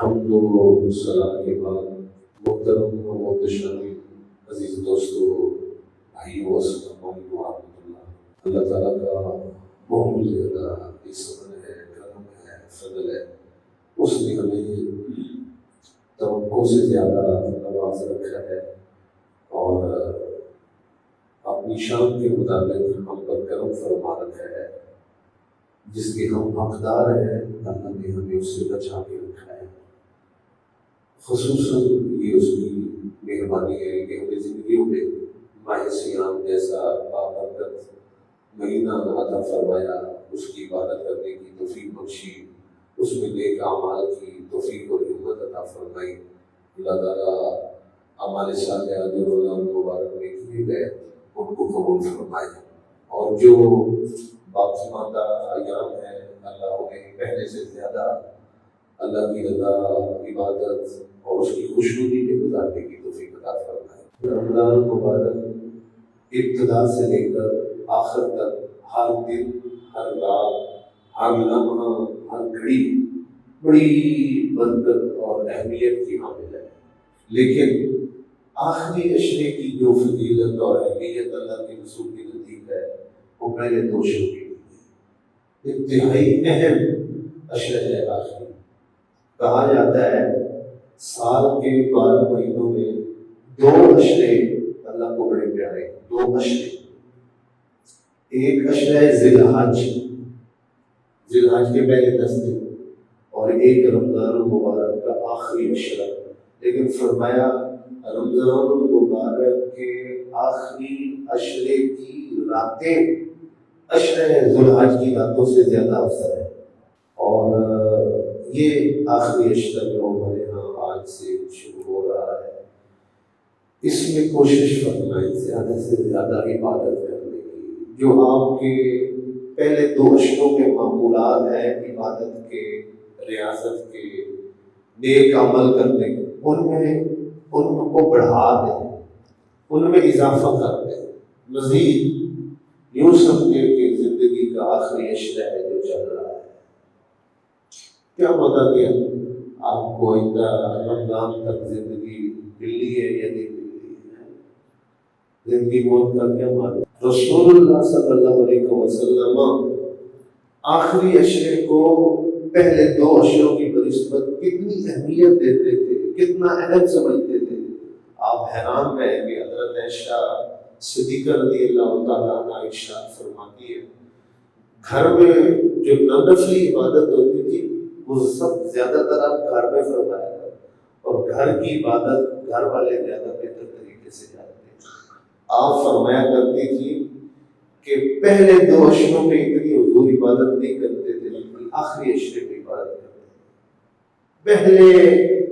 حمد و صلاح کے بعد محترم و محتشم عزیز دوستو بھائیو السلام علیکم ورحمۃ اللہ۔ اللہ تعالیٰ کا بہت زیادہ عزت ہے، کرم ہے، فضل ہے۔ اس نے ہمیں توقع سے زیادہ نواز رکھا ہے اور اپنی شان کے مطابق ہم پر کرم فرما رکھا ہے، جس کے ہم حقدار ہیں، اللہ نے ہمیں اس سے بچا کے خصوصاً یہ اس کی مہربانی ہے کہ ہمیں زندگیوں میں ماہ سیام جیسا بابرکت مہینہ عطا فرمایا، اس کی عبادت کرنے کی توفیق بخشی، اس میں نیک اعمال کی توفیق اور ہمت عطا فرمائی۔ اللہ تعالیٰ اعمال صالحہ جو رمضان مبارک میں کیے گئے ان کو قبول فرمائے۔ اور جو باقی ماندہ ایام ہے اللہ انہیں پہلے سے زیادہ اللہ کی رضا، عبادت اور اس کی خوشنودی میں گزارنے کی توفیق عطا فرمائے۔ رمضان مبارک ابتدا سے لے کر آخر تک ہر دن، ہر رات، ہر لمحہ، ہر گھڑی بڑی برکت اور اہمیت کی حامل ہے۔ لیکن آخری اشرے کی جو فضیلت اور اہمیت اللہ کے رسول کی نزدیک ہے، وہ پہلے دو شروع کی ہے انتہائی اہم اشرے ہے آخری۔ کہا جاتا ہے، سال کے بارہ مہینوں میں دو اشرے اللہ کو بڑے پیارے، دو اشرے ایک اشرہ ہے ذی الحج ذی الحج کے پہلے دس دن اور ایک رمضان المبارک کا آخری اشرہ لیکن فرمایا، رمضان المبارک کے آخری اشرے کی راتیں اشرہ ذی کی راتوں سے زیادہ افسر ہے اور یہ آخری اشرہ جو ہمارے ہاں آج سے شروع ہو رہا ہے، اس میں کوشش فرمائیں زیادہ سے زیادہ عبادت کرنے کی۔ جو آپ کے پہلے دو اشروں کے معمولات ہیں، عبادت کے، ریاست کے، نیک عمل کرنے کے، ان میں، ان کو بڑھا دیں، ان میں اضافہ کر دیں۔ مزید یوں سمجھے کہ زندگی کا آخری اشرہ ہے جو چل رہا ہے۔ کیا پتا کہ آپ کو آئندہ رمضان تک زندگی ملی ہے یا نہیں ملی ہے؟ زندگی موت کا کیا معلوم رسول اللہ صلی اللہ علیہ وسلم آخری اشرے کو پہلے دو اشروں کی بنسبت کتنی اہمیت دیتے تھے، کتنا اہم سمجھتے تھے؟ آپ حیران رہیں گے، حضرت عائشہ صدیقہ رضی اللہ تعالیٰ عنہ ارشاد فرماتی ہے، گھر میں جو نفلی عبادت ہوتی تھی وہ سب زیادہ تر آپ گھر میں فرمایا تھا اور گھر کی عبادت گھر والے زیادہ بہتر طریقے سے جانتے ہیں۔ آپ فرمایا کرتی تھی کہ پہلے دو اشروں میں اتنی حضور عبادت نہیں کرتے تھے لیکن آخری اشرے میں عبادت کرتے تھے۔ پہلے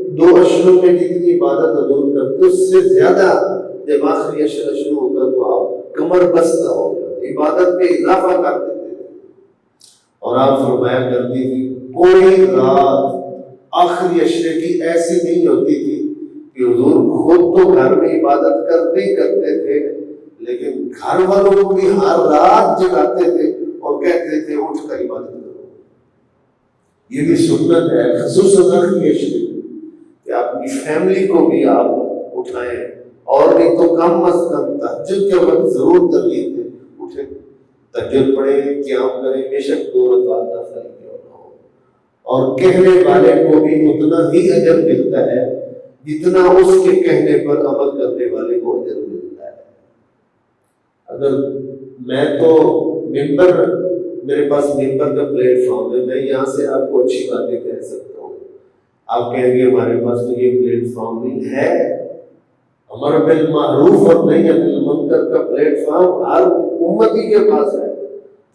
دو اشروں میں جتنی عبادت حضور کرتے، اس سے زیادہ جب آخری اشرا شروع ہوتا تو آپ کمر بستہ ہو جاتے، عبادت میں اضافہ کر دیتے تھے۔ اور آپ فرمایا کرتی تھی کوئی رات آخری اشرے کی ایسی نہیں ہوتی تھی کہ حضور خود تو گھر میں عبادت کرتے ہی کرتے تھے، لیکن گھر والوں کو بھی ہر رات جگاتے تھے اور کہتے تھے، اٹھ کر عبادت کرو. یہ بھی سنت ہے، خصوصاً آخری اشرے کہ اپنی فیملی کو بھی آپ اٹھائیں۔ اور نہیں تو کم از کم تحجد کے وقت ضرور ترغیب دیں۔ اٹھے تحجد پڑھیں، قیام کریں، بے شک دو رکعت نفل کیوں نہ ہو اور کہنے والے کو بھی اتنا ہی اجر ملتا ہے جتنا اس کے کہنے پر عمل کرنے والے کو اجر ملتا ہے۔ اگر میں تو ممبر، میرے پاس ممبر کا پلیٹ فارم ہے، میں یہاں سے آپ کو اچھی باتیں کہہ سکتا ہوں۔ آپ کہیں گے، ہمارے پاس تو یہ پلیٹ فارم نہیں ہے۔ ہمارا بالمعروف اور نہیں منکر کا پلیٹ فارم ہر امتی کے پاس ہے۔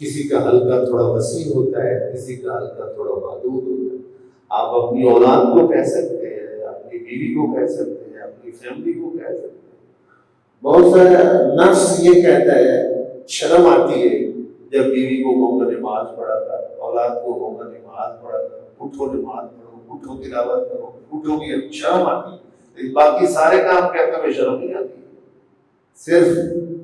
کسی کا حلقہ تھوڑا وسیع ہوتا ہے، کسی کا حلقہ تھوڑا محدود ہوتا ہے۔ آپ اپنی اولاد کو کہہ سکتے ہیں، اپنی بیوی کو کہہ سکتے ہیں، اپنی فیملی کو کہہ سکتے ہیں۔ بہت سارا نفس یہ کہتا ہے، شرم آتی ہے جب بیوی کو کہوں گا نماز پڑھا کر اولاد کو کہوں گا نماز پڑھا کر اٹھو نماز پڑھو، اٹھو تلاوت کرو، اٹھو کی شرم آتی۔ ہے باقی سارے کام کہتے ہوئے شرم نہیں آتی۔ صرف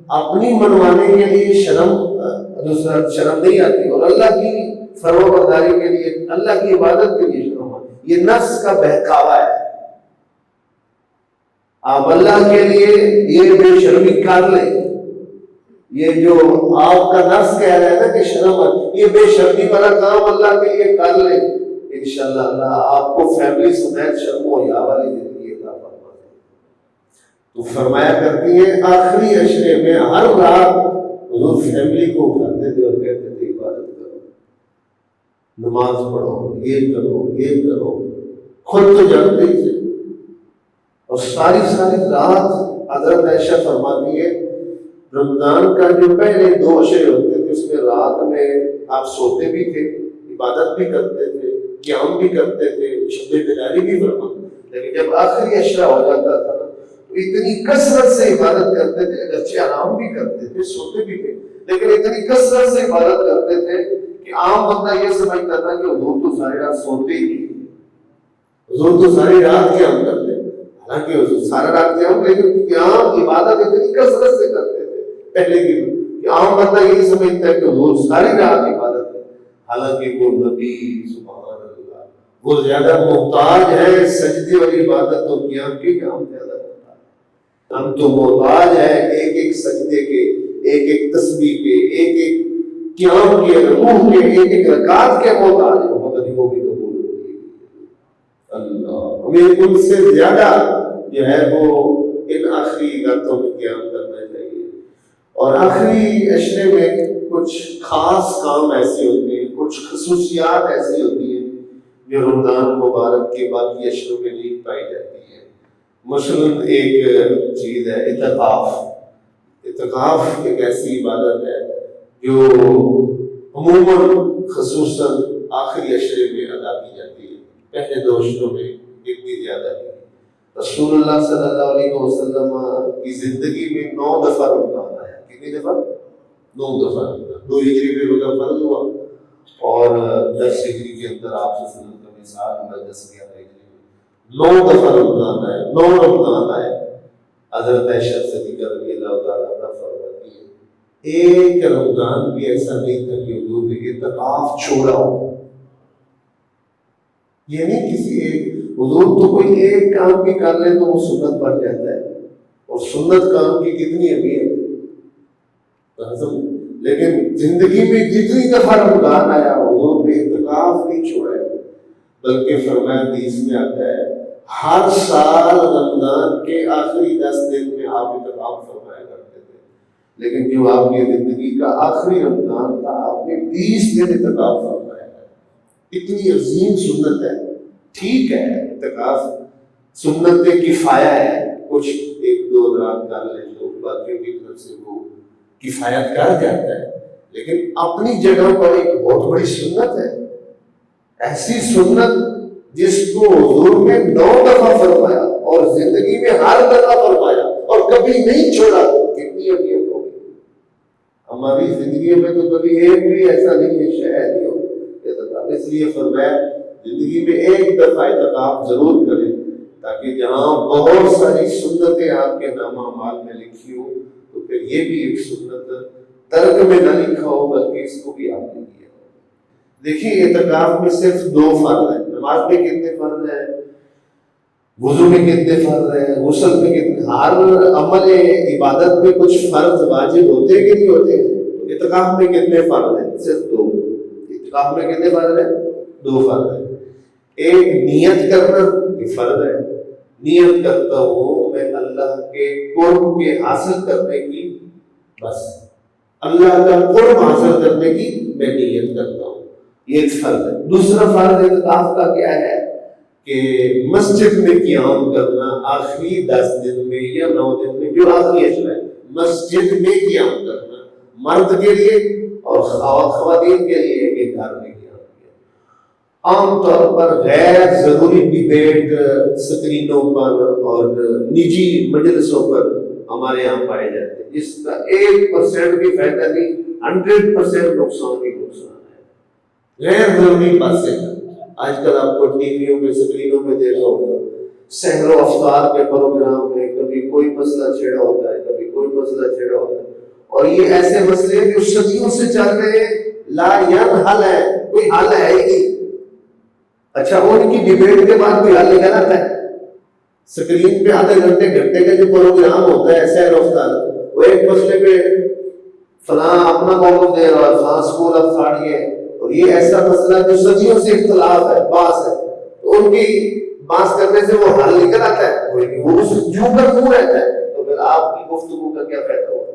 اپنی منوانے کے لیے شرم دوسرا شرم نہیں آتی۔ اور اللہ کی فرو برداری کے لیے، اللہ کی عبادت کے لیے شرم آتی۔ یہ نفس کا بہکاوا ہے۔ آپ اللہ کے لیے یہ بے شرمی کر لیں۔ یہ جو آپ کا نفس کہہ رہا ہے نا کہ شرم یہ بے شرمی والا کام اللہ کے لیے کر لیں۔ انشاءاللہ اللہ آپ کو فیملی سمیت شرم و یا والی زندگی عطا فرما تو فرمایا کرتی ہے آخری اشرے میں ہر رات حضور فیملی کو اٹھاتے تھے اور کہتے تھے، عبادت کرو، نماز پڑھو، یہ کرو یہ کرو، خود تو جانتے ہی تھے۔ اور ساری ساری رات حضرت عائشہ فرماتی ہے رمضان کا جو پہلے دو اشرے ہوتے تھے، اس میں رات میں آپ سوتے بھی تھے، عبادت بھی کرتے تھے، قیام بھی کرتے تھے، شب بیداری بھی فرماتے لیکن جب آخری اشرا ہو جاتا تھا اتنی کثرت سے عبادت کرتے تھے اگرچہ آرام بھی کرتے تھے، سوتے بھی تھے۔ لیکن اتنی کثرت سے عبادت کرتے تھے کہ عام بندہ یہ سمجھتا تھا کہ حضور تو ساری رات سوتے ہی نہیں۔ حضور تو ساری رات قیام کرتے حالانکہ حضور سارا رات قیام، لیکن قیام، عبادت اتنی کثرت سے کرتے تھے۔ پہلے کی کہ عام بندہ یہ سمجھتا ہے کہ حضور ساری رات عبادت ہے۔ حالانکہ وہ نبی، سبحان اللہ۔ وہ زیادہ محتاج ہے سجدے والی عبادت اور قیام کی کہ ہم زیادہ ہم تو محتاج ہے ایک ایک سجدے کے، ایک ایک تسبیح کے، ایک ایک قیام کے، روح کے، ایک ایک رکعت کے محتاج ہیں۔ پتہ نہیں وہ بھی قبول ہوتی ہے اللہ، ہمیں ان سے زیادہ جو ہے وہ ان آخری راتوں میں قیام کرنا چاہیے۔ اور آخری اشرے میں کچھ خاص کام ایسے ہوتے ہیں، کچھ خصوصیات ایسی ہوتی ہیں جو رمضان مبارک کے باقی اشروں میں نہیں پائی جاتی۔ ہیں مثلاً ایک چیز ہے اتقاف اتقاف ایک ایسی عبادت ہے جو عموماً خصوصاً آخری اشرے میں ادا کی جاتی ہے۔ پہلے دو اشروں میں اتنی زیادہ نہیں۔ رسول اللہ صلی اللہ علیہ وسلم کی زندگی میں نو دفعہ رمضان آیا کتنی دفعہ؟ نو دفعہ رمضان دو ہجری میں روزہ فرض ہوا اور دس ہجری کے اندر آپ سے وسلم کا مثال ہوا دس گیارہ ہجری نو دفعہ رمضان آیا نو رمضان آیا حضرت عائشہ صدیقہ رضی اللہ تعالیٰ عنہ فرماتی ہے ایک رمضان بھی ایسا نہیں تھا کہ حضور نے اتقاف چھوڑا ہو۔ یہ نہیں کسی ایک، حضور تو کوئی ایک کام بھی کر لے تو وہ سنت بن جاتا ہے۔ اور سنت کام کی کتنی اہمیت لیکن زندگی میں جتنی دفعہ رمضان آیا، حضور نے اتقاف نہیں چھوڑا ہے۔ بلکہ فرمایا حدیث میں آتا ہے، ہر سال رمضان کے آخری دس دن میں آپ اتقاف فرمایا کرتے تھے۔ لیکن جو آپ کی زندگی کا آخری رمضان تھا، آپ نے بیس دن اتقاف فرمایا۔ اتنی عظیم سنت ہے۔ ٹھیک ہے، اعتکاف سنت کفایا ہے۔ کچھ ایک دو رات کر لیں تو باقیوں کی طرف سے وہ کفایت کر جاتا ہے۔ لیکن اپنی جگہ پر ایک بہت بڑی سنت ہے۔ ایسی سنت جس کو حضور نے نو دفعہ فرمایا اور زندگی میں ہر دفعہ فرمایا اور کبھی نہیں چھوڑا، کتنی اہمیت ہوگی؟ ہماری زندگی میں تو کبھی ایک بھی ایسا نہیں ہے، شاید ہی ہو۔ اس لیے فرمایا، زندگی میں ایک دفعہ اعتکاف ضرور کریں تاکہ جہاں بہت ساری سنتیں آپ کے نامہ مال میں لکھی ہوں، تو پھر یہ بھی ایک سنت ترک میں نہ لکھا ہو، بلکہ اس کو بھی آپ نے کیا دیکھیے، اعتکاف میں صرف دو فرض ہیں۔ نماز میں کتنے فرض ہیں؟ وضو میں کتنے فرض ہیں؟ غسل میں کتنے؟ ہر عمل عبادت میں کچھ فرض واجب ہوتے کہ نہیں ہوتے اعتکاف میں کتنے فرض ہیں؟ صرف دو۔ اعتکاف میں کتنے فرض ہیں؟ دو فرض ہیں۔ ایک، نیت کرنا یہ فرض ہے۔ نیت کرتا ہوں میں اللہ کے قرب کے حاصل کرنے کی، بس۔ اللہ کا قرب حاصل کرنے کی میں نیت کرتا ہوں۔ یہ ایک فرض ہے۔ دوسرا فرض اعتکاف کا کیا ہے کہ مسجد میں قیام کرنا آخری دس دن میں یا نو دن میں جو آخری اشرا ہے، مسجد میں قیام کرنا مرد کے لیے اور خواتین کے لیے کہ گھر میں قیام کیا عام طور پر غیر ضروری ڈبیٹ سکرینوں پر اور نجی مجلسوں پر ہمارے یہاں پائے جاتے ہیں۔ جس کا ایک پرسینٹ بھی فائدہ نہیں، ہنڈریڈ پرسینٹ نقصان ہی غیر ضروری باتیں آج کل آپ کو ٹی ویوں میں سکرینوں میں دیکھا ہوگا۔ سحر و افطار کے پروگرام میں کبھی کوئی مسئلہ چھیڑا ہوتا ہے، کبھی کوئی مسئلہ چھیڑا ہوتا ہے۔ اور یہ ایسے مسئلے جو صدیوں سے چل رہے ہیں۔ لا ین حل ہے، کوئی حل ہے ہی نہیں۔ اچھا ان کی ڈبیٹ کے بعد کوئی حل نکل آتا ہے؟ سکرین پہ آدھے گھنٹے گھنٹے کا جو پروگرام ہوتا ہے ایسا رفتار وہ ایک مسئلے پہ فلاں اپنا موقف دے رہا ہے، فلاں اسکول اب پھاڑیے اور یہ ایسا مسئلہ جو صدیوں سے اختلاف ہے، باس ہے۔ تو ان کی باس کرنے سے وہ حل نکل آتا ہے، وہ اس جو کا تو رہتا ہے؟ تو پھر آپ کی گفتگو کا کیا فائدہ ہوگا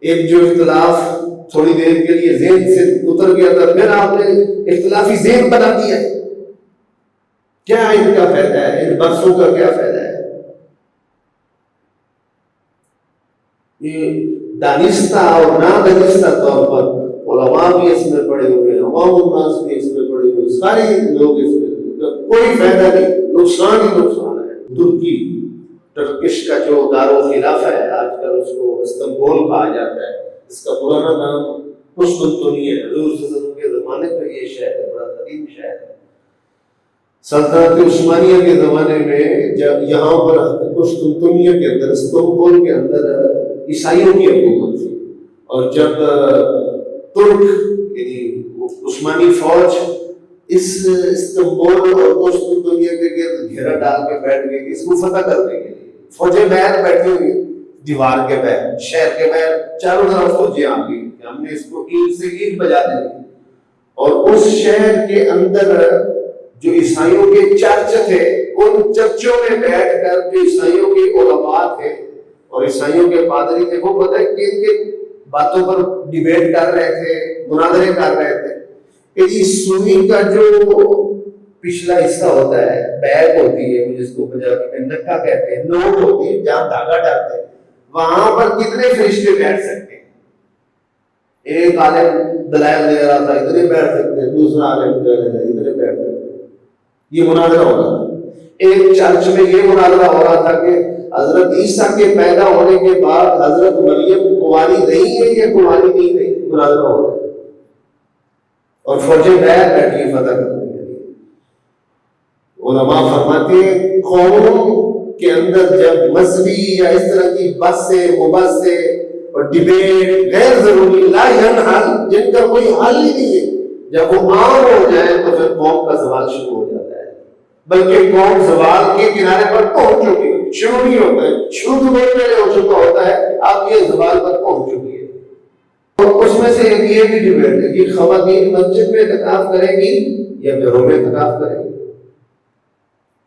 ایک جو اختلاف تھوڑی دیر کے لیے ذہن سے اتر گیا تھا، پھر آپ نے اختلافی ذہن بنا دیا۔ کیا ان کا فائدہ ہے؟ ان بحثوں کا کیا فائدہ ہے؟ یہ دانستہ اور نادانستہ طور پر علماء بھی اس میں پڑے ہوئے عوام الناس بھی اس میں پڑے ہوئے سارے لوگ اس میں کوئی فائدہ نہیں، نقصان ہی نقصان ہے۔ ترکی ٹرکش کا جو دار و خلاف ہے، آج کل اس کو استنبول کہا جاتا ہے۔ اس کا پرانا نام قسطنطنیہ ہے۔ حضور صلی اللہ علیہ وسلم کے زمانے کا یہ شہر ہے، بڑا قدیم شہر ہے۔ سلطنت عثمانیہ کے زمانے میں جب یہاں پر قسطنطنیہ کے اندر، استنبول کے اندر عیسائیوں کی حکومت تھی۔ اور جب ترک یعنی عثمانی فوج اس استنبول اور قسطنطنیہ کے گرد گھیرا ڈال کے بیٹھ گئی اس کو فتح کرنے کے لیے فوجیں باہر بیٹھی ہوئی دیوار کے باہر شہر کے باہر چاروں طرف فوجیں آ گئی۔ ہم نے اس کو اینٹ سے اینٹ بجا دینی اور اس شہر کے اندر جو عیسائیوں کے چرچ تھے، ان چرچوں میں بیٹھ کر جو عیسائیوں کے علماء تھے اور عیسائیوں کے پادری تھے، وہ پتہ ہے کن کن باتوں پر ڈیبیٹ کر رہے تھے مناظرے کر رہے تھے کہ یہ سوئی کا جو پچھلا حصہ ہوتا ہے بیگ ہوتی ہے جس کو پنجابی میں نکا کہتے ہیں نوٹ ہوتی ہے جہاں دھاگا ڈالتے ہیں وہاں پر کتنے فرشتے بیٹھ سکتے ہیں ایک عالم دلائل دے رہا تھا اتنے بیٹھ سکتے ہیں دوسرا عالم دے رہا تھا اتنے بیٹھ سکتے ہیں یہ مناظرہ ہو رہا تھا ایک چرچ میں یہ مناظرہ ہو رہا تھا کہ حضرت عیسیٰ کے پیدا ہونے کے بعد حضرت مریم کنواری نہیں ہے یا کنواری نہیں رہی؟ مناظرہ ہو رہا اور فوجیں باہر بیٹھی فتح کرنے کے لیے۔ علماء فرماتے ہیں قوم کے اندر جب مذہبی یا اس طرح کی بس سے مبس سے اور ڈبیٹ غیر ضروری، لا حل جن کا کوئی حل ہی نہیں ہے، جب وہ عام ہو جائے تو پھر قوم کا سوال شروع ہو جاتا ہے۔ بلکہ قوم زوال کے کنارے پر پہنچ چکی ہے۔ شروع نہیں ہوتا ہے شروع تو بہت پہلے ہو چکا ہوتا ہے، اب یہ زوال پر پہنچ چکی ہے۔ اور اس میں سے ایک یہ بھی ڈبیٹ ہے کہ خواتین مسجد میں اعتکاف کریں گی یا گھروں میں اعتکاف کریں گی؟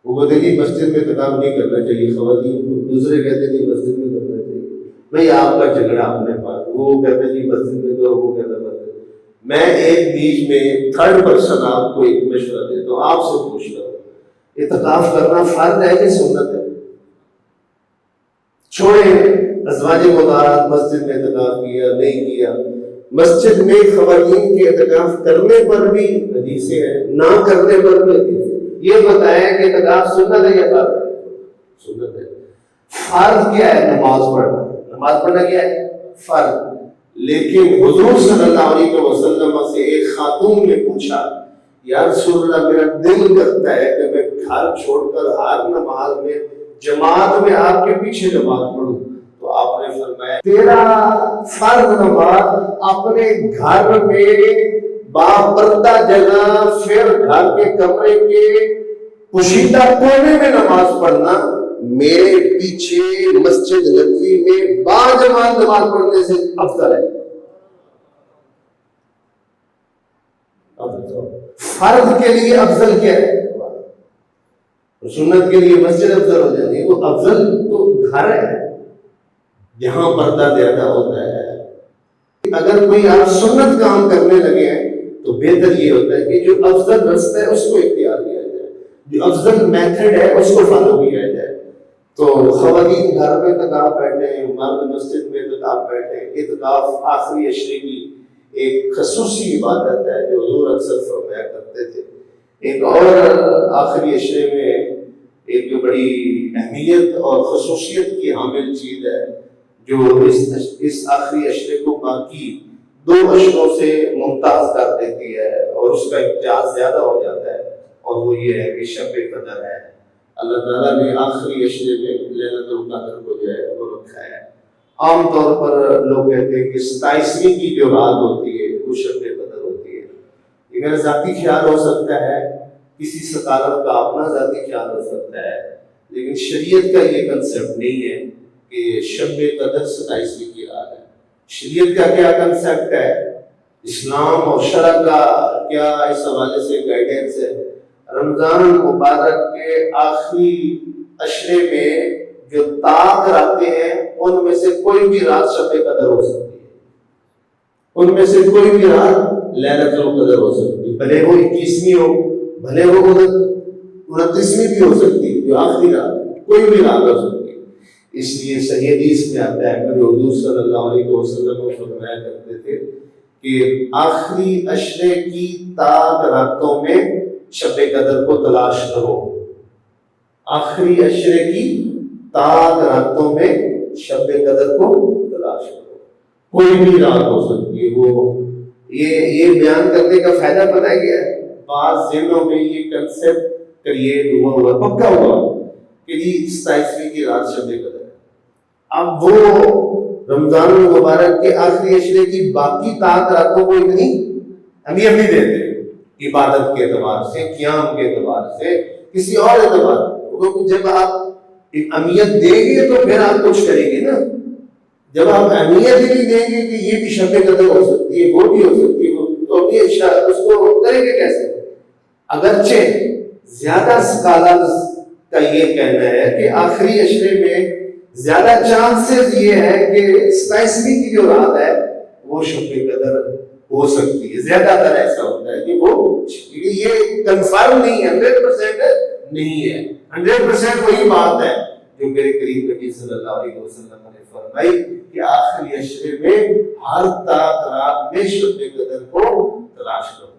وہ بولتے جی مسجد میں اعتکاف نہیں کرنا چاہیے، خواتین کو دوسرے کہتے جی مسجد میں کرنا چاہیے۔ بھائی، آپ کا جھگڑا اپنے پاس، وہ کہتے جی مسجد میں کرو، وہ کہتا مسجد میں۔ ایک بیچ میں تھرڈ پرسن آپ کو ایک مشورہ دے تو آپ سے پوچھ رہا ہوں۔ اعتکاف کرنا فرض ہے کہ سنت ہے؟ چھوڑے۔ ازواج مطالعات مسجد میں اعتکاف کیا، نہیں کیا۔ مسجد میں خواتین کے اعتکاف کرنے پر بھی حدیثیں ہیں، نہ کرنے پر بھی حدیثیں یہ بتایا کہ اعتکاف سنت ہے یا فرض؟ ہے سنت ہے۔ فرض کیا ہے؟ نماز پڑھنا۔ نماز پڑھنا کیا ہے؟ فرض۔ لیکن حضور صلی اللہ علیہ وسلم سے ایک خاتون نے پوچھا، یا رسول اللہ، میرا دل کرتا ہے کہ میں گھر چھوڑ کر ہر نماز میں جماعت میں آپ کے پیچھے نماز پڑھوں تو آپ نے فرمایا، تیرا فرض نماز اپنے گھر میں بابردہ جگہ، پھر گھر کے کمرے کے پوشیدہ کونے میں نماز پڑھنا۔ میرے پیچھے مسجد نبوی میں با جماعت نماز پڑھنے سے افضل ہے۔ فرض کے لیے افضل کیا ہے؟ سنت کے لیے مسجد افضل ہو جاتی ہے۔ وہ افضل تو گھر ہے۔ جہاں پردہ زیادہ ہوتا ہے۔ اگر کوئی آپ سنت کام کرنے لگے ہیں، تو بہتر یہ ہوتا ہے کہ جو افضل رستہ ہے، اس کو اختیار کیا جائے۔ جو افضل میتھڈ ہے، اس کو فالو کیا جائے۔ تو خواتین گھر میں تکاف بیٹھے مرد مسجد میں تکاف بیٹھے اعتکاف آخری اشرے کی ایک خصوصی عبادت ہے، جو حضور اکثر فرمایا کرتے تھے۔ ایک اور آخری اشرے میں ایک جو بڑی اہمیت اور خصوصیت کی حامل چیز ہے، جو اس اس آخری اشرے کو باقی دو اشروں سے ممتاز کر دیتی ہے اور اس کا امتیاز زیادہ ہو جاتا ہے، اور وہ یہ ہے کہ شب قدر ہے۔ اللہ تعالیٰ نے آخری اشرے میں لینت القدر کو جو ہے وہ رکھا ہے۔ عام طور پر لوگ کہتے ہیں کہ ستائیسویں کی جو رات ہوتی ہے، وہ شب قدر ہوتی ہے۔ یہ میرا ذاتی خیال ہو سکتا ہے کسی سکالر کا اپنا ذاتی خیال ہو سکتا ہے، لیکن شریعت کا یہ کنسیپٹ نہیں ہے کہ شب قدر ستائیسویں کی رات ہے۔ شریعت کا کیا کنسیپٹ ہے؟ اسلام اور شرع کا کیا اس حوالے سے گائیڈنس ہے؟ رمضان المبارک کے آخری اشرے میں جو طاق رہتے ہیں، ان میں سے کوئی بھی رات شب قدر ہو سکتی ہے۔ ان میں سے کوئی بھی رات لینت القدر ہو سکتی ہے۔ بھلے وہ اکیسویں ہو بھلے وہ انتیسویں بھی ہو سکتی ہے، جو آخری رات کوئی بھی رات ہو سکتی ہے۔ اس لیے صحیح حدیث میں آتا ہے کہ حضور صلی اللہ علیہ وسلم کو فرمایا کرتے تھے کہ آخری اشرے کی تاک راتوں میں شب قدر کو تلاش کرو۔ آخری اشرے کی تاک راتوں میں شب قدر کو تلاش کرو۔ کوئی بھی رات ہو سکتی ہے، وہ یہ یہ بیان کرنے کا فائدہ پتہ کیا ہے۔ بعض ذہنوں میں یہ کنسیپٹ کریٹ ہوا ہوا پکا ہوا کہ جی ستائیسویں کی رات شب قدر ہے۔ اب وہ رمضان المبارک کے آخری اشرے کی باقی طاقت راتوں کو اتنی اہمیت نہیں دیتے۔ عبادت کے اعتبار سے، قیام کے اعتبار سے، کسی اور اعتبار کیونکہ جب آپ اہمیت دیں گے تو پھر آپ کچھ کریں گے نا۔ جب آپ اہمیت ہی نہیں دیں گے کہ یہ بھی شب قدر ہو سکتی ہے، وہ بھی ہو سکتی ہے تو ابھی اس کو کریں گے کیسے؟ اگرچہ زیادہ سکالرز کا یہ کہنا ہے کہ آخری اشرے میں زیادہ چانسز یہ ہے کہ ستائیسویں کی جو رات ہے وہ شب قدر ہو سکتی ہے۔ زیادہ تر ایسا ہوتا ہے کہ وہ یہ کنفرم نہیں ہے ہنڈریڈ پرسینٹ نہیں ہے۔ ہنڈریڈ پرسینٹ وہی بات ہے جو میرے قریب نبی صلی اللہ علیہ وسلم نے فرمائی کہ آخری اشرے میں ہر طاق رات میں شب قدر کو تلاش کرو۔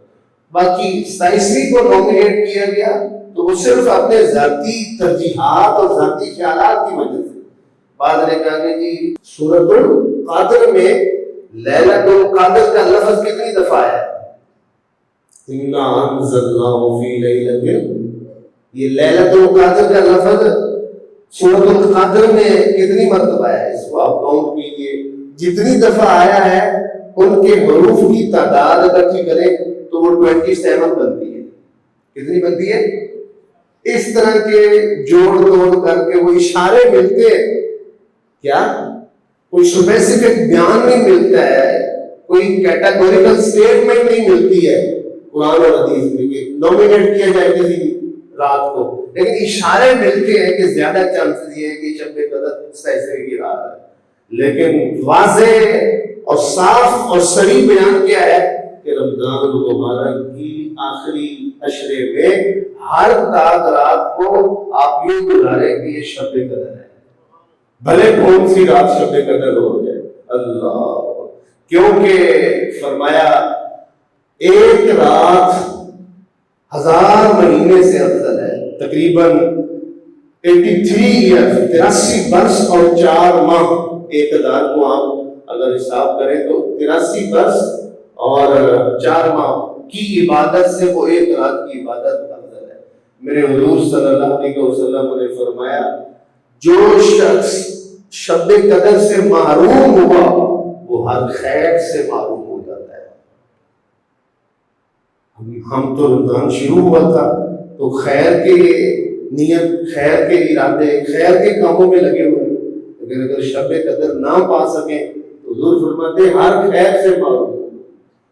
باقی ستائیسویں کو نومینیٹ کیا گیا تو وہ صرف اپنے ذاتی ترجیحات اور ذاتی خیالات کی وجہ سے۔ بعد نے کہا کہ جی سورت القادر میں لیلت القادر کا لفظ کتنی دفعہ ہے؟ یہ لیلت القادر کا لفظ سورت القادر میں کتنی مرتبہ ہے؟ اس کو آپ کاؤنٹ کیجیے۔ جتنی دفعہ آیا ہے ان کے حروف کی تعداد اکٹھی کریں۔ تو وہ ٹوینٹی سیون بنتی ہے۔ کتنی بنتی ہے؟ اس طرح کے جوڑ توڑ کر کے وہ اشارے ملتے ہیں۔ کیا؟ کوئی اسپیسیفک بیان نہیں ملتا ہے۔ کوئی کیٹاگوریکل سٹیٹمنٹ نہیں ملتی ہے۔ قرآن اور حدیث میں کہ نومینیٹ کیا جائے کسی رات کو۔ لیکن اشارے ملتے ہیں کہ زیادہ چانسز یہ ہے کہ شب قدر اس سیسے کی رات ہے۔ لیکن واضح اور صاف اور صریح بیان کیا ہے۔ کہ رمضان المبارک کی آخری اشرے میں ہر تاک رات کو آپ یہ گزارے کہ یہ شب قدر ہے۔ بھلے کون سی رات شب قدر ہو جائے؟ اللہ۔ کیونکہ فرمایا، ایک رات ہزار مہینے سے افضل ہے، تقریباً ایٹی تھری ایئر تراسی برس اور چار ماہ۔ ایک ہزار کو آپ اگر حساب کریں تو تراسی برس اور چار ماہ کی عبادت سے وہ ایک رات کی عبادت افضل ہے۔ میرے حضور صلی اللہ علیہ وسلم نے فرمایا، جو شخص شب قدر سے محروم ہوا، وہ ہر خیر سے محروم ہو جاتا ہے۔ ہم تو رمضان شروع ہوا تھا، تو خیر کے نیت، خیر کے ارادے، خیر کے کاموں میں لگے ہوئے لیکن اگر شب قدر نہ پا سکیں، تو حضور فرماتے ہر خیر سے محروم۔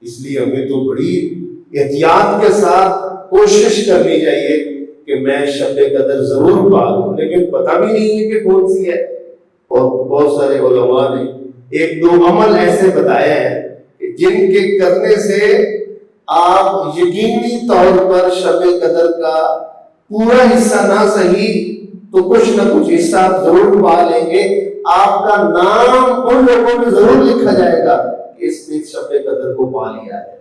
اس لیے ہمیں تو بڑی احتیاط کے ساتھ کوشش کرنی چاہیے کہ میں شب قدر ضرور پا لوں لیکن پتہ بھی نہیں ہے کہ کون سی ہے۔ اور بہت سارے علماء نے ایک دو عمل ایسے بتائے ہیں کہ جن کے کرنے سے آپ یقینی طور پر شب قدر کا پورا حصہ نہ صحیح، تو کچھ نہ کچھ حصہ آپ ضرور پا لیں گے۔ آپ کا نام ان لوگوں میں ضرور لکھا جائے گا۔ کہ اس نے شب قدر کو پا لیا ہے۔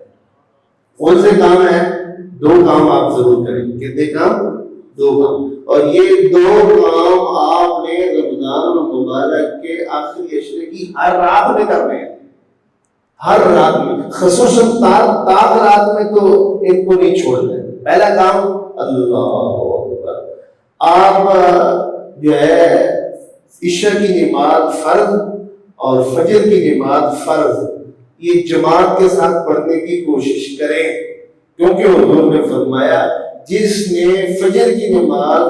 کون سے کام ہیں دو کام آپ ضرور کریں۔ کتنے کام؟ دو کام۔ اور یہ دو کام آپ نے رمضان مبارک کے آخری اشرے کی ہر رات میں کرنے ہیں۔ ہر رات میں۔ خصوصاً تاک رات میں تو ان کو نہیں چھوڑنا ہے۔ پہلا کام، اللہ آپ جو ہے، عشاء کی نماز فرض اور فجر کی نماز فرض۔ یہ جماعت کے ساتھ پڑھنے کی کوشش کریں۔ کیونکہ حضور نے فرمایا جس نے فجر کی نماز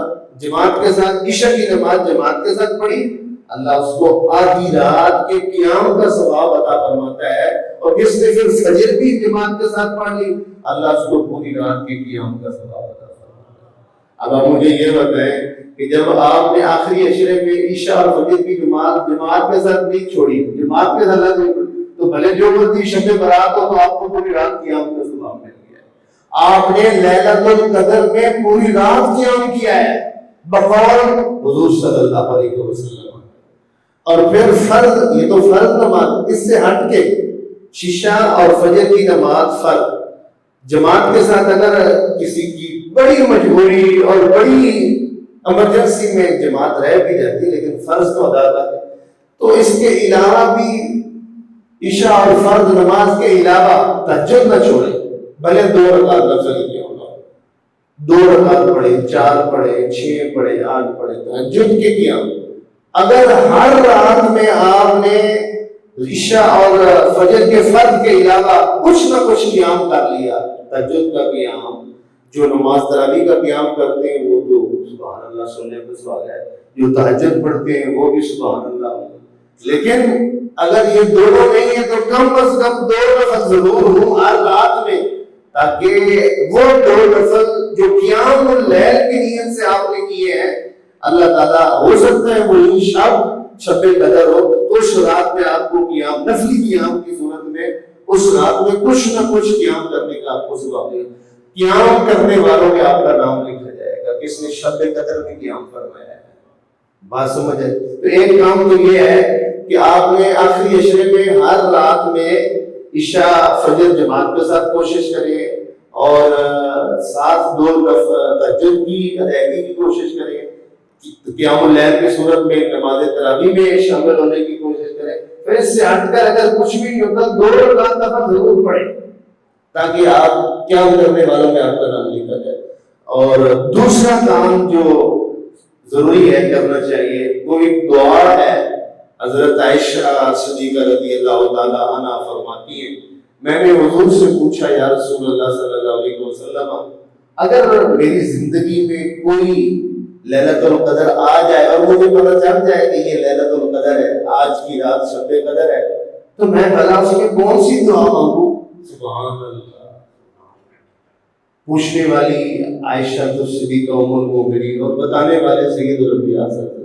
جماعت کے ساتھ عشاء کی نماز جماعت کے ساتھ پڑھی اللہ اس کو آدھی رات کے قیام کا ثواب عطا فرماتا ہے اور جس نے پھر فجر بھی جماعت کے ساتھ پڑھ لی اللہ اس کو پوری رات کے قیام کا ثواب عطا فرماتا ہے۔ اب آپ مجھے یہ بتائیں کہ جب آپ نے آخری عشرے میں عشاء اور فجر کی جماعت جماعت کے ساتھ نہیں چھوڑی جماعت کے ساتھ نہیں پڑھی، بھلے جو مرضی شب برات ہو تو آپ کو پوری رات قیام کا ثواب مل گیا آپ نے لیلت القدر میں پوری رات قیام کیا ہے۔ بقول حضور صلی اللہ علیہ وسلم۔ اور پھر فرض، یہ تو فرض نماز، اس سے ہٹ کے شیشہ اور فجر کی نماز فرض۔ جماعت کے ساتھ اگر کسی کی بڑی مجبوری اور بڑی ایمرجنسی میں جماعت رہ بھی جاتی لیکن فرض تو ادا کر تو اس کے علاوہ بھی عشاء اور فرض نماز کے علاوہ تہجد نہ چھوڑے بھلے دو رکعت نفل کیا ہوگا دو رکعت پڑھے چار پڑھے چھ پڑھے آٹھ پڑھے تہجد کے قیام۔ اگر ہر رات میں آپ نے عشاء اور فجر کے فرض کے علاوہ کچھ نہ کچھ قیام کر لیا، تہجد کا قیام، جو نماز تراویح کا قیام کرتے ہیں، وہ تو سبحان اللہ سننے پہ سوال ہے۔ جو تہجد پڑھتے ہیں، وہ بھی سبحان اللہ۔ لیکن اگر یہ دونوں نہیں ہے تو کم از کم دو نفل ضرور ہوں ہر رات میں، تاکہ وہ دو نفل جو قیام اللیل کی نیت سے آپ نے کیے ہیں، اللہ تعالیٰ ہو سکتا ہے وہی شب شب قدر ہو تو اس رات میں آپ کو قیام نفلی قیام کی صورت میں اس رات میں کچھ نہ کچھ قیام کرنے کا آپ کو ثواب ملے قیام کرنے والوں میں آپ کا نام لکھا جائے گا، کس نے شب قدر میں قیام فرمایا ہے؟ بات سمجھ ہے تو ایک کام تو یہ ہے کہ آپ نے آخری عشرے میں ہر رات میں عشاء فجر جماعت کے ساتھ کوشش کریں اور ساتھ دو تجد کی، ادائیگی کی کوشش کریں۔ قیام اللیل کی صورت میں، نماز تراویح میں شامل ہونے کی کوشش کریں۔ پھر اس سے ہٹ کر اگر کچھ بھی نہیں ہوتا، دو رکعت دفعہ ضرور پڑھیں۔ تاکہ آپ کیا کرنے والوں میں آپ کا نام لکھا جائے۔ اور دوسرا کام جو ضروری ہے کرنا چاہیے، وہ ایک دعا ہے۔ حضرت عائشہ صدیقہ رضی اللہ تعالی عنہ فرماتی ہیں، میں نے حضور سے پوچھا، یا رسول اللہ صلی اللہ علیہ وسلم، اگر میری زندگی میں کوئی للت القدر آ جائے اور مجھے پتہ چل جائے کہ یہ للت القدر ہے، آج کی رات شب قدر ہے، تو میں بھلا اس میں کون سی دعا مانگوں؟ سبحان اللہ۔ پوچھنے والی عائشہ تو صدیقہ ام المؤمنین اور بتانے والے سید الانبیاء صلی اللہ علیہ وسلم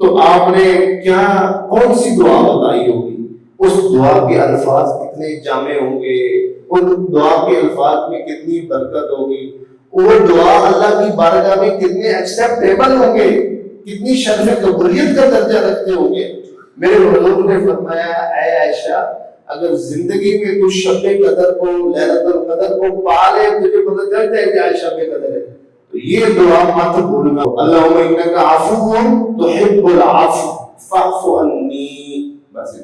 تو آپ نے کیا کون سی دعا بتائی ہوگی؟ اس دعا کے الفاظ کتنے جامع ہوں گے؟ ان دعا کے الفاظ میں کتنی برکت ہوگی؟ وہ دعا اللہ کی بارگاہ میں کتنے ایکسیپٹیبل ہوں گے؟ کتنی شرف قبولیت کا درجہ رکھتے ہوں گے؟ میرے حضور نے فرمایا، اے عائشہ، اگر زندگی میں کچھ شب قدر کو لہلت القدر کو پا لے، تجھے پتہ چل جائے کہ آج شب قدر ہے۔ تو یہ دعا مت بھولنا۔ اللہم انکا عفو تحب العفو۔ فاعف عنی۔ بس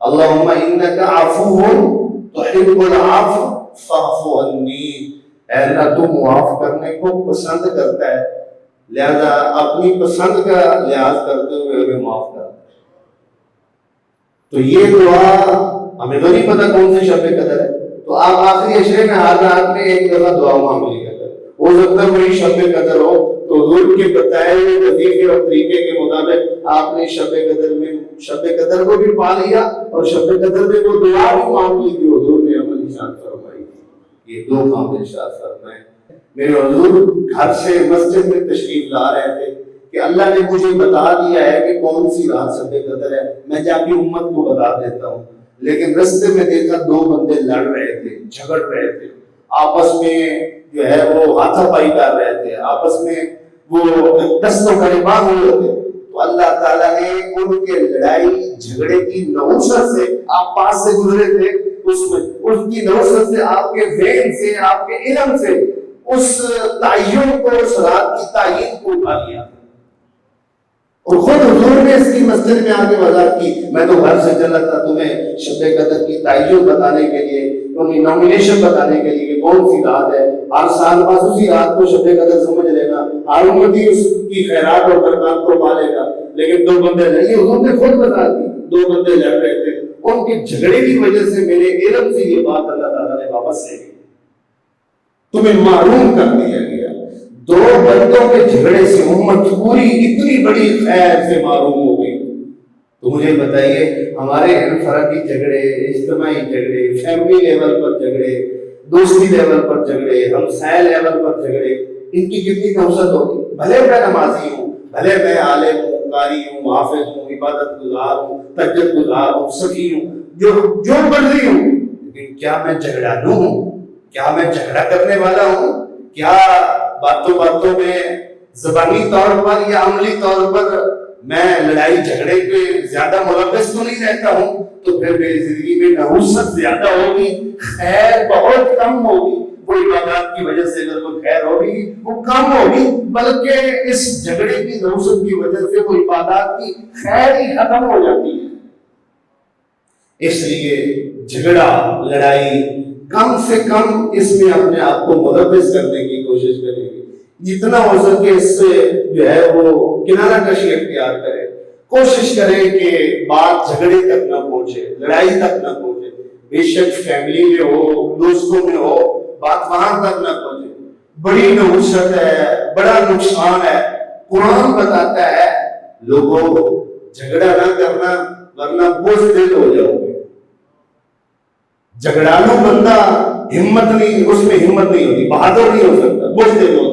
اللہم انکا عفو تحب العفو۔ فاعف عنی۔ اے اللہ، تو معاف کرنے کو پسند کرتا ہے۔ لہذا اپنی پسند کا لحاظ کرتے ہوئے ہمیں معاف کر تو یہ دعا ہمیں تو نہیں پتا کون سی شب قدر ہے؟ تو آپ آخری اشرے میں ہر رات میں ایک دفعہ دعا مانگ لیا ہو سکتا ہے وہی شب قدر ہو تو حضور کے بتائے ہوئے وظیفے اور طریقے کے مطابق آپ نے شب قدر میں شب قدر کو بھی پا لیا اور شب قدر میں وہ دعا بھی مانگ لی جو حضور نے عمل نشان فرمائی تھی یہ دو کام ارشاد فرمائے۔ میرے حضور گھر سے مسجد میں تشریف لا رہے تھے کہ اللہ نے مجھے بتا دیا ہے کہ کون سی رات شب قدر ہے۔ میں جا کے امت کو بتا دیتا ہوں۔ لیکن رستے میں دیکھا دو بندے لڑ رہے تھے، جھگڑ رہے تھے۔ آپس میں جو ہے وہ ہاتھا پائی کر رہے تھے، آپس میں وہ دستوں کا نباہ ہوئے تھے تو اللہ تعالیٰ نے ان کے لڑائی جھگڑے کی نوسط سے آپ پاس سے گزرے تھے، اس میں، ان کی نوسط سے، آپ کے ذہن سے، آپ کے علم سے اس تعین کو، اس رات کی تعین کو اٹھا لیا۔ اور خود حضور نے اس کی مسجد میں آگے وضاحت کی۔ میں تو گھر سے چلا تھا تمہیں شب قدر کی تعین بتانے کے لیے، ان نامینیشن بتانے کے لیے کہ کون سی رات ہے؟ ہر سال بس اسی رات کو شب قدر سمجھ لے گا۔ ہر ہی اس کی خیرات اور برکات کو پا لے گا۔ لیکن دو بندے نہیں انہوں نے خود بتا دی۔ دو بندے لڑ رہے تھے۔ ان کے جھگڑے کی وجہ سے میرے علم سے یہ بات اللہ تعالیٰ نے واپس لے گی تمہیں معلوم کر دیا گیا۔ دو بندوں کے جھگڑے سے امت پوری اتنی بڑی خیر سے معروم ہو گئی۔ تو مجھے بتائیے، ہمارے انفرادی جھگڑے، اجتماعی جھگڑے فیملی لیول پر جھگڑے دوسری لیول پر جھگڑے ہم سہ لیول پر جھگڑے، ان کی کتنی نوسط ہوگی، بھلے میں نمازی ہوں، بھلے میں عالم ہوں، قاری ہوں، حافظ ہوں، عبادت گزار ہوں تجد گزار ہوں، سخی ہوں، جو جو مرضی ہوں، لیکن کیا میں جھگڑا لوں ہوں؟ کیا میں جھگڑا کرنے والا ہوں؟ کیا باتوں باتوں میں زبانی طور پر یا عملی طور پر میں لڑائی جھگڑے پہ زیادہ ملوث تو نہیں رہتا ہوں، تو پھر میری زندگی میں نحوست زیادہ ہوگی، خیر بہت کم ہوگی۔ کوئی واقعات کی وجہ سے اگر کوئی خیر ہوگی، وہ کم ہوگی، بلکہ اس جھگڑے کی، نحوست کی وجہ سے کوئی عبادات کی خیر ہی ختم ہو جاتی ہے۔ اس لیے جھگڑا، لڑائی کم سے کم اس میں اپنے آپ کو ملوث کرنے کی کوشش کریں گے۔ جتنا ہو سکے اس سے جو ہے وہ کنارہ کشی اختیار کرے۔ کوشش کرے کہ بات جھگڑے تک نہ پہنچے، لڑائی تک نہ پہنچے۔ بے شک فیملی میں ہو، دوستوں میں ہو، بات وہاں تک نہ پہنچے۔ بڑی نوسط ہے، بڑا نقصان ہے۔ قرآن بتاتا ہے، لوگوں جھگڑا نہ کرنا، ورنہ بوجھ دل ہو جاؤ گے۔ جھگڑالو بندہ، ہمت نہیں، اس میں ہمت نہیں ہوتی، بہادر نہیں ہو سکتا بوجھ دل ہو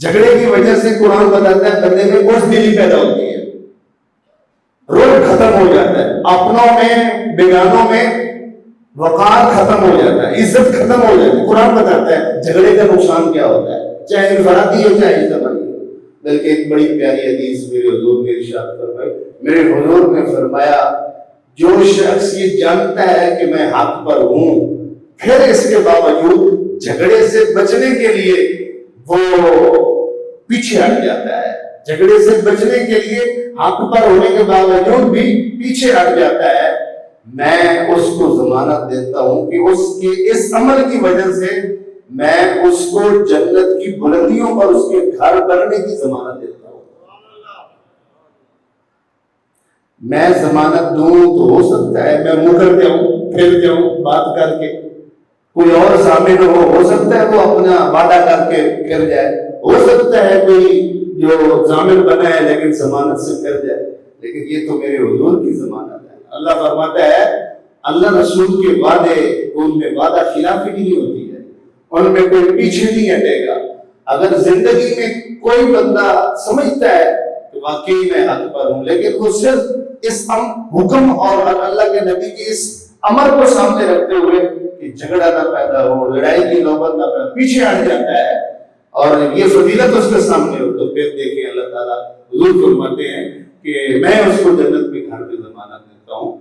جھگڑے کی وجہ سے قرآن بتاتا ہے بندے میں بوس دلی پیدا ہوتی ہے۔ روڈ ختم ہو جاتا ہے۔ اپنوں میں، بیگانوں میں وقار ختم ہو جاتا ہے، عزت ختم ہو جاتی ہے۔ قرآن بتاتا ہے جھگڑے کا نقصان کیا ہوتا ہے۔ چاہے انفرادی ہو، چاہے عزت ہو۔ بلکہ ایک بڑی پیاری حدیث میرے حضور نے ارشاد فرمائی۔ میرے حضور نے فرمایا، جو شخص یہ جانتا ہے کہ میں حق پر ہوں، پھر اس کے باوجود جھگڑے سے بچنے کے لیے وہ پیچھے ہٹ جاتا ہے۔ جھگڑے سے بچنے کے لیے حق پر ہونے کے باوجود بھی پیچھے ہٹ جاتا ہے۔ میں اس کو ضمانت دیتا ہوں کہ اس کے اس عمل کی وجہ سے میں اس کو جنت کی بلندیوں پر اس کے گھر بننے کی ضمانت دیتا ہوں۔ میں ضمانت دوں تو ہو سکتا ہے، میں مکر جاؤں پھر جاؤں بات کر کے۔ کوئی اور شامل ہو ہو سکتا ہے وہ اپنا وعدہ کر کے کر جائے۔ ہو سکتا ہے کوئی جو ضامن بنا ہے لیکن ضمانت سے کر جائے۔ لیکن یہ تو میرے حضور کی ضمانت ہے۔ اللہ فرماتا ہے، اللہ رسول کے وعدے، ان میں وعدہ خلافی نہیں ہوتی ہے۔ ان میں کوئی پیچھے نہیں ہٹے گا۔ اگر زندگی میں کوئی بندہ سمجھتا ہے تو واقعی میں حق پر ہوں، لیکن وہ صرف اس حکم اور اللہ کے نبی کی اس امر کو سامنے رکھتے ہوئے کہ جھگڑا نہ پیدا ہو لڑائی کی نوبت نہ پیدا پیچھے ہٹ جاتا ہے اور یہ فضیلت اس کے سامنے ہو تو پھر دیکھیں اللہ تعالیٰ حضور فرماتے ہیں کہ میں اس کو جنت میں گھر میں زمانہ دیتا ہوں